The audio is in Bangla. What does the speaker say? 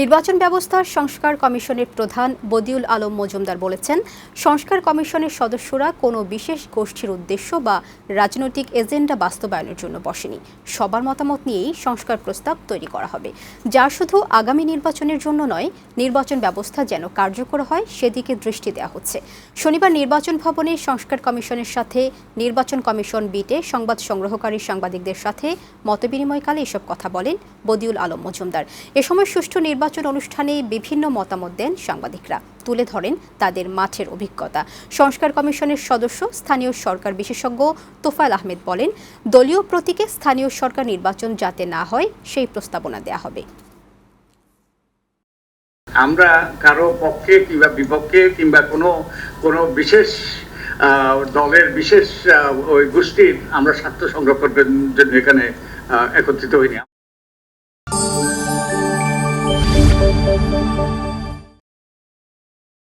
নির্বাচন ব্যবস্থার সংস্কার কমিশনের প্রধান বদিউল আলম মজুমদার বলেছেন, সংস্কার কমিশনের সদস্যরা কোনো বিশেষ গোষ্ঠীর উদ্দেশ্য বা রাজনৈতিক এজেন্ডা বাস্তবায়নের জন্য বসেনি। সবার মতামত নিয়েই সংস্কার প্রস্তাব তৈরি করা হবে। যা শুধু আগামী নির্বাচনের জন্য নয়, নির্বাচন ব্যবস্থা যেন কার্যকর হয় সেদিকে দৃষ্টি দেওয়া হচ্ছে। শনিবার নির্বাচন ভবনে সংস্কার কমিশনের সাথে নির্বাচন কমিশন বিটে সংবাদ সংগ্রহকারী সাংবাদিকদের সাথে মতবিনিময়কালে এসব কথা বলেন বদিউল আলম মজুমদার। এ সময় সুষ্ঠু নির্বাচন অনুষ্ঠানে বিভিন্ন মতামত দেন সাংবাদিকরা। তুলে ধরেন তাদের মাঠের অভিজ্ঞতা। সংস্কার কমিশনের সদস্য, স্থানীয় সরকার বিশেষজ্ঞ তোফায়েল আহমেদ বলেন, দলীয় প্রতীকে স্থানীয় সরকার নির্বাচন যাতে না হয়, সেই প্রস্তাবনা দেয়া হবে। আমরা কারও পক্ষে কিংবা বিপক্ষে কিংবা কোনো কোনো বিশেষ দলের বিশেষ ওই গোষ্ঠীর আমরা স্বার্থ সংরক্ষণের জন্য এখানে একত্রিত হইনি।